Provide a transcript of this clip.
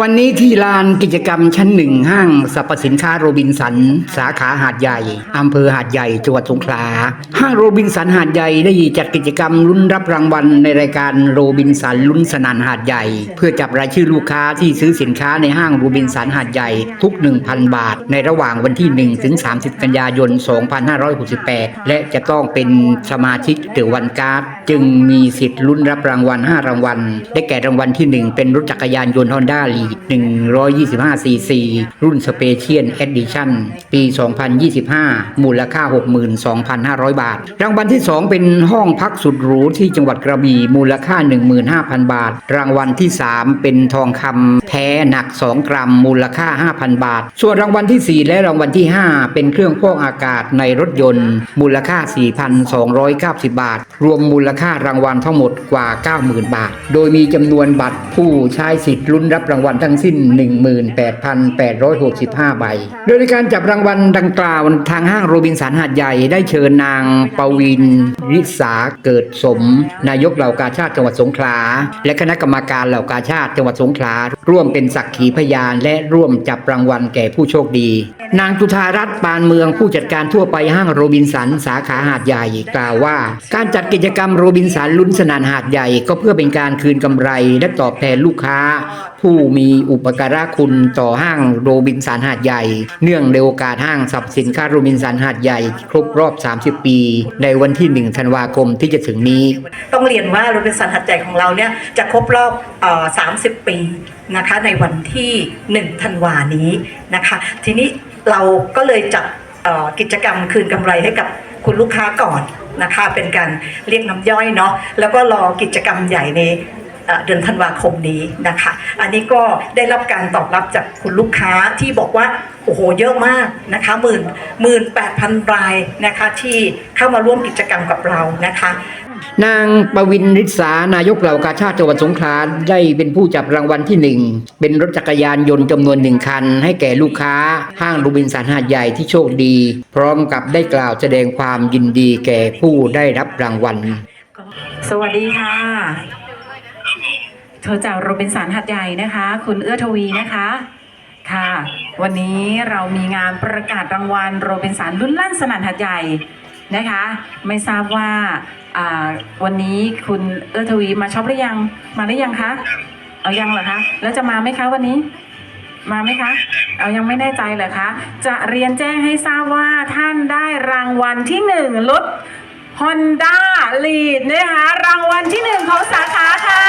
วันนี้ที่ลานกิจกรรมชั้นหนึ่งห้างสรรพสินค้าโรบินสัน สาขาหาดใหญ่อำเภอหาดใหญ่จังหวัดสงขลาห้างโรบินสันหาดใหญ่ได้จัดกิจกรรมลุ้นรับรางวัลในรายการโรบินสันลุ้นสนันหาดใหญ่ เพื่อจับรายชื่อลูกค้าที่ซื้อสินค้าในห้างโรบินสันหาดใหญ่ทุก 1,000 บาท ในระหว่างวันที่1ถึง30 กันยายน 2568 และจะต้องเป็นสมาชิกเดือวันการ์ดจึงมีสิทธิ์ลุ้นรับรางวัล 5 รางวัล ได้แก่รางวัลที่ 1 เป็นรถจักรยานยนต์ฮอนด้าลี125 cc รุ่นสเปเชียล e อดิชั่นปี 2025 มูลค่า 62,500 บาท รางวัลที่ 2 เป็นห้องพักสุดหรูที่จังหวัดกระบี่มูลค่า 15,000 บาท รางวัลที่ 3 เป็นทองคำแท้หนัก 2 กรัม มูลค่า 5,000 บาท ส่วนรางวัลที่ 4 และรางวัลที่ 5 เป็นเครื่องฟอกอากาศในรถยนต์ มูลค่า 4,290 บาท รวมมูลค่ารางวัลทั้งหมดกว่า 90,000 บาท โดยมีจำนวนบัตรผู้ใช้ายสิทธิ์ลุ้นรับรางวัลทั้งสิ้น 18,865 ใบ โดยในการจับรางวัลดังกล่าวทางห้างโรบินสันหาดใหญ่ได้เชิญนางปวินริษาเกิดสม นายกเหล่ากาชาติจังหวัดสงขลา และคณะกรรมการเหล่ากาชาติจังหวัดสงขลา ร่วมเป็นสักขีพยานและร่วมจับรางวัลแก่ผู้โชคดี นางจุธารัตน์ปานเมืองผู้จัดการทั่วไปห้างโรบินสันสาขาหาดใหญ่กล่าวว่า การจัดกิจกรรมโรบินสันลุ้นสนานหาดใหญ่ ก็เพื่อเป็นการคืนกำไร และตอบแทนลูกค้าผู้มีอุปการะคุณต่อห้างโรบินสันหาดใหญ่ เนื่องในโอกาสห้างสรรพสินค้าโรบินสันหาดใหญ่ ครบรอบ 30 ปี ในวันที่ 1 ธันวาคมที่จะถึงนี้ ต้องเรียนว่าโรบินสันหัดใหญ่ของเราเนี่ยจะครบรอบออ30 ปีนะคะในวันที่ 1 ธันวานี้นะคะทีนี้เราก็เลยจัดกิจกรรมคืนกำไรให้กับคุณลูกค้าก่อนนะคะเป็นการเรียกน้ำย่อยเนาะแล้วก็รอกิจกรรมใหญ่ใน เอ่อเดือนธันวาคมนี้นะคะ อันนี้ก็ได้รับการตอบรับจากคุณลูกค้าที่บอกว่าโอ้โหเยอะมากนะคะหมื่นหมื่นแปดพันรายนะคะที่เข้ามาร่วมกิจกรรมกับเรานะคะนางปวินริษานายกเหล่ากาชาติจังหวัดสงขลาได้เป็นผู้จับรางวัลที่หนึ่งเป็นรถจักรยานยนต์จำนวนหนึ่งคัน ให้แก่ลูกค้า ห้างโรูบินสันหาดใหญ่ที่โชคดี พร้อมกับได้กล่าวแสดงความยินดีแก่ผู้ได้รับรางวัล สวัสดีค่ะ โทรจากโรบินสันหัดใหญ่นะคะ คุณเอื้อทวีนะคะค่ะ วันนี้เรามีงานประกาศรางวัลโรบินสันรุ่นลั่นสนั่นหัดใหญ่นะคะ ไม่ทราบว่าอ่าวันนี้คุณเอื้อทวีมาช็อปหรือยังมาหรือยังคะเอายังเหรอคะแล้วจะมาไหมคะวันนี้มาไหมคะ เอายังไม่แน่ใจเหรอคะ จะเรียนแจ้งให้ทราบว่าท่านได้รางวัลที่หนึ่งรถ Honda ลีดนะคะรางวัลที่หนึ่งของสาขาค่ะ